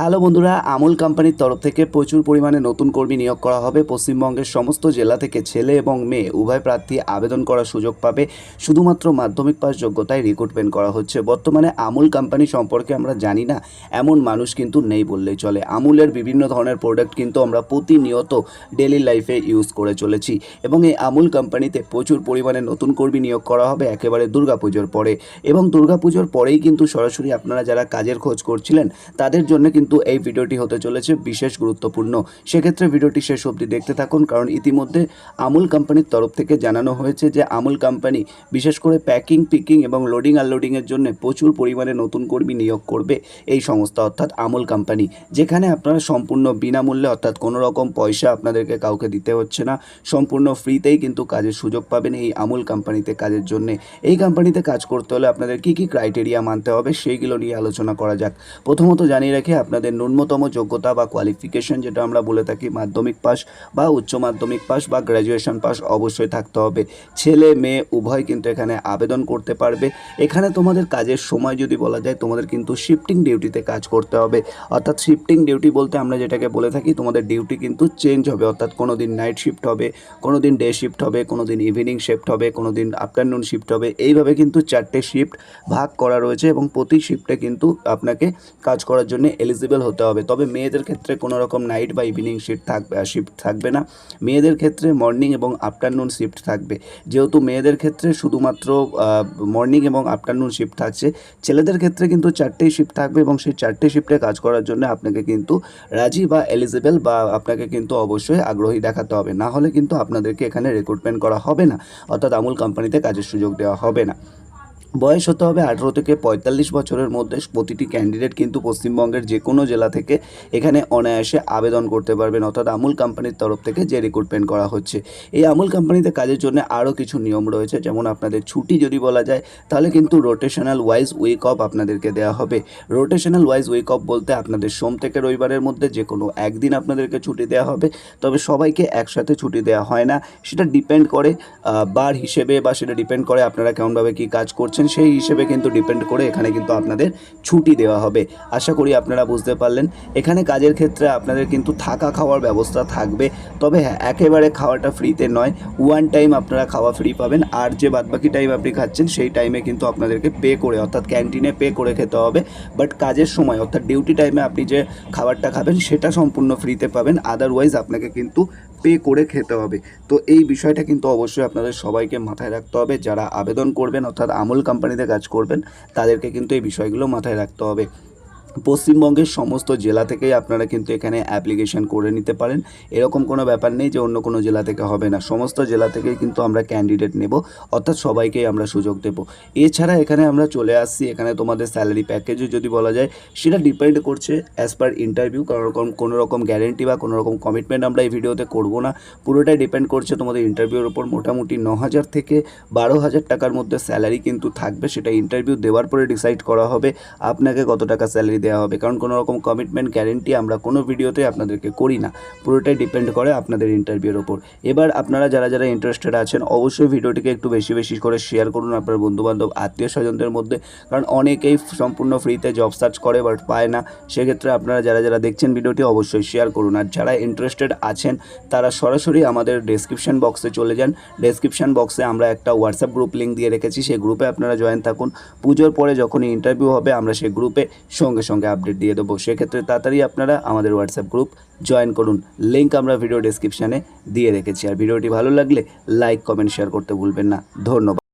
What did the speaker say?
Hello বন্ধুরা, আমুল কোম্পানির তরফ থেকে প্রচুর পরিমাণে নতুন কর্মী নিয়োগ করা হবে। পশ্চিমবঙ্গের সমস্ত জেলা থেকে ছেলে এবং মেয়ে উভয় প্রার্থী আবেদন করার সুযোগ পাবে। শুধুমাত্র মাধ্যমিক পাস যোগ্যতায় রিক্রুটমেন্ট করা হচ্ছে। বর্তমানে আমুল কোম্পানি সম্পর্কে আমরা জানি না, এমন মানুষ কিন্তু নেই বললেই চলে। আমুলের বিভিন্ন ধরনের প্রোডাক্ট কিন্তু আমরা প্রতিনিয়ত ডেলি লাইফে ইউজ করে চলেছি এবং এই আমুল কোম্পানিতে প্রচুর পরিমাণে নতুন কর্মী নিয়োগ করা হবে একেবারে দুর্গাপুজোর পরে। এবং দুর্গাপুজোর পরেই কিন্তু সরাসরি আপনারা যারা কাজের খোঁজ করছিলেন, তাদের জন্য কিন্তু এই ভিডিওটি হতে চলেছে বিশেষ গুরুত্বপূর্ণ। সেক্ষেত্রে ভিডিওটি শেষ অবধি দেখতে থাকুন, কারণ ইতিমধ্যে আমুল কোম্পানির তরফ থেকে জানানো হয়েছে যে আমুল কোম্পানি বিশেষ করে প্যাকিং, পিকিং এবং লোডিং আনলোডিংয়ের জন্য প্রচুর পরিমাণে নতুন কর্মী নিয়োগ করবে এই সংস্থা, অর্থাৎ আমুল কোম্পানি, যেখানে আপনারা সম্পূর্ণ বিনামূল্যে, অর্থাৎ কোনো রকম পয়সা আপনাদেরকে কাউকে দিতে হচ্ছে না, সম্পূর্ণ ফ্রিতেই কিন্তু কাজের সুযোগ পাবেন এই আমুল কোম্পানিতে কাজের জন্য। এই কোম্পানিতে কাজ করতে হলে আপনাদের কী কী ক্রাইটেরিয়া মানতে হবে, সেইগুলো নিয়ে আলোচনা করা যাক। প্রথমত জানিয়ে রাখি আপনাদের ন্যূনতম যোগ্যতা বা কোয়ালিফিকেশন যেটা আমরা বলে থাকি, মাধ্যমিক পাস বা উচ্চ মাধ্যমিক পাস বা গ্র্যাজুয়েশন পাস অবশ্যই থাকতে হবে। ছেলে, মেয়ে উভয় কিন্তু এখানে আবেদন করতে পারবে। এখানে তোমাদের কাজের সময় যদি বলা যায়, তোমাদের কিন্তু শিফটিং ডিউটিতে কাজ করতে হবে। অর্থাৎ শিফটিং ডিউটি বলতে আমরা যেটাকে বলে থাকি, তোমাদের ডিউটি কিন্তু চেঞ্জ হবে। অর্থাৎ কোনো দিন নাইট শিফট হবে কোনো দিন ডে শিফট হবে কোনো দিন ইভিনিং শিফট হবে কোনো দিন আফটারনুন শিফট হবে। এইভাবে কিন্তু চারটে শিফট ভাগ করা রয়েছে এবং প্রতি শিফটে কিন্তু আপনাকে কাজ করার জন্য এলিজিবল হতে হবে। তবে মেয়েদের ক্ষেত্রে কোনো রকম নাইট বা ইভিনিং শিফট থাকবে শিফট থাকবে না। মেয়েদের ক্ষেত্রে মর্নিং এবং আফটারনুন শিফট থাকবে। যেহেতু মেয়েদের ক্ষেত্রে শুধুমাত্র মর্নিং এবং আফটারনুন শিফট থাকছে, ছেলেদের ক্ষেত্রে কিন্তু চারটেই শিফট থাকবে এবং সেই চারটে শিফটে কাজ করার জন্য আপনাকে কিন্তু রাজি বা এলিজিবল বা আপনাকে কিন্তু অবশ্যই আগ্রহী দেখাতে হবে। না হলে কিন্তু আপনাদেরকে এখানে রিক্রুটমেন্ট করা হবে না। অর্থাৎ আমুল কোম্পানিতে কাজের সুযোগ দেওয়া হবে না। বয়স হতে হবে আঠেরো থেকে পঁয়তাল্লিশ বছরের মধ্যে প্রতিটি ক্যান্ডিডেট কিন্তু পশ্চিমবঙ্গের যে কোনো জেলা থেকে এখানে অনায়াসে আবেদন করতে পারবেন। অর্থাৎ আমুল কোম্পানির তরফ থেকে যে রিক্রুটমেন্ট করা হচ্ছে। এই আমুল কোম্পানিতে কাজের জন্য আরও কিছু নিয়ম রয়েছে। যেমন আপনাদের ছুটি যদি বলা যায়, তাহলে কিন্তু রোটেশনাল ওয়াইজ উইক অফ আপনাদেরকে দেওয়া হবে। রোটেশনাল ওয়াইজ উইক অফ বলতে আপনাদের সোম থেকে রবিবারের মধ্যে যে কোনো একদিন আপনাদেরকে ছুটি দেওয়া হবে। তবে সবাইকে একসাথে ছুটি দেওয়া হয় না। সেটা ডিপেন্ড করে বার হিসেবে বা সেটা ডিপেন্ড করে আপনারা কেমনভাবে কী কাজ করছেন সেই হিসেবে কিন্তু ডিপেন্ড করে এখানে কিন্তু আপনাদের ছুটি দেওয়া হবে। আশা করি আপনারা বুঝতে পারলেন। এখানে কাজের ক্ষেত্রে আপনাদের কিন্তু থাকা খাওয়ার ব্যবস্থা থাকবে। তবে হ্যাঁ একেবারে খাওয়াটা ফ্রিতে নয়। ওয়ান টাইম আপনারা খাওয়া ফ্রি পাবেন। আর যে বাদবাকি টাইম আপনি খাচ্ছেন, সেই টাইমে কিন্তু আপনাদেরকে পে করে, অর্থাৎ ক্যান্টিনে পে করে খেতে হবে। বাট কাজের সময়, অর্থাৎ ডিউটি টাইমে আপনি যে খাবারটা খাবেন, সেটা সম্পূর্ণ ফ্রিতে পাবেন। আদারওয়াইজ আপনাকে কিন্তু পে করে খেতে হবে। তো এই বিষয়টা কিন্তু অবশ্যই আপনাদের সবাইকে মাথায় রাখতে হবে। যারা আবেদন করবেন, অর্থাৎ আমুল কোম্পানিতে কাজ করবেন, তাদেরকে কিন্তু এই বিষয়গুলো মাথায় রাখতে হবে। পশ্চিমবঙ্গের সমস্ত জেলা থেকেই আপনারা কিন্তু এখানে অ্যাপ্লিকেশন করে নিতে পারেন। এরকম কোনো ব্যাপার নেই যে অন্য কোনো জেলা থেকে হবে না। সমস্ত জেলা থেকেই কিন্তু আমরা ক্যান্ডিডেট নেব, অর্থাৎ সবাইকেই আমরা সুযোগ দেব। এছাড়া এখানে আমরা চলে আসছি, এখানে তোমাদের স্যালারি প্যাকেজও যদি বলা যায়, সেটা ডিপেন্ড করছে অ্যাজ পার ইন্টারভিউ রকম কোনো রকম গ্যারেন্টি বা কোনো রকম কমিটমেন্ট আমরা এই ভিডিওতে করব না। পুরোটাই ডিপেন্ড করছে তোমাদের ইন্টারভিউর ওপর মোটামুটি ন হাজার থেকে বারো হাজার টাকার মধ্যে স্যালারি কিন্তু থাকবে। সেটা ইন্টারভিউ দেওয়ার পরে ডিসাইড করা হবে। আপনাকে কত টাকা স্যালারি দেওয়া হবে। কারণ কোনো রকম কমিটমেন্ট গ্যারেন্টি আমরা কোনো ভিডিওতে আপনাদেরকে করি না। পুরোটাই ডিপেন্ড করে আপনাদের ইন্টারভিউর ওপর। এবার আপনারা যারা যারা ইন্টারেস্টেড আছেন, অবশ্যই ভিডিওটিকে একটু বেশি বেশি করে শেয়ার করুন আপনার বন্ধুবান্ধব, আত্মীয় স্বজনদের মধ্যে। কারণ অনেকেই সম্পূর্ণ ফ্রিতে জব সার্চ করে বাট পায় না। সেক্ষেত্রে আপনারা যারা যারা দেখছেন ভিডিওটি, অবশ্যই শেয়ার করুন। আর যারা ইন্টারেস্টেড আছেন, তারা সরাসরি আমাদের ডেসক্রিপশন বক্সে চলে যান। ডেসক্রিপশন বক্সে আমরা একটা হোয়াটসঅ্যাপ গ্রুপ লিঙ্ক দিয়ে রেখেছি। সেই গ্রুপে আপনারা জয়েন থাকুন। পুজোর পরে যখনই ইন্টারভিউ হবে, আমরা সেই গ্রুপে সঙ্গে সঙ্গে আপডেট দিয়ে দেবো। সেক্ষেত্রে তাড়াতাড়ি আপনারা আমাদের হোয়াটসঅ্যাপ গ্রুপ জয়েন করুন। লিঙ্ক আমরা ভিডিও ডেসক্রিপশানে দিয়ে রেখেছি। আর ভিডিওটি ভালো লাগলে লাইক কমেন্ট শেয়ার করতে ভুলবেন না। ধন্যবাদ।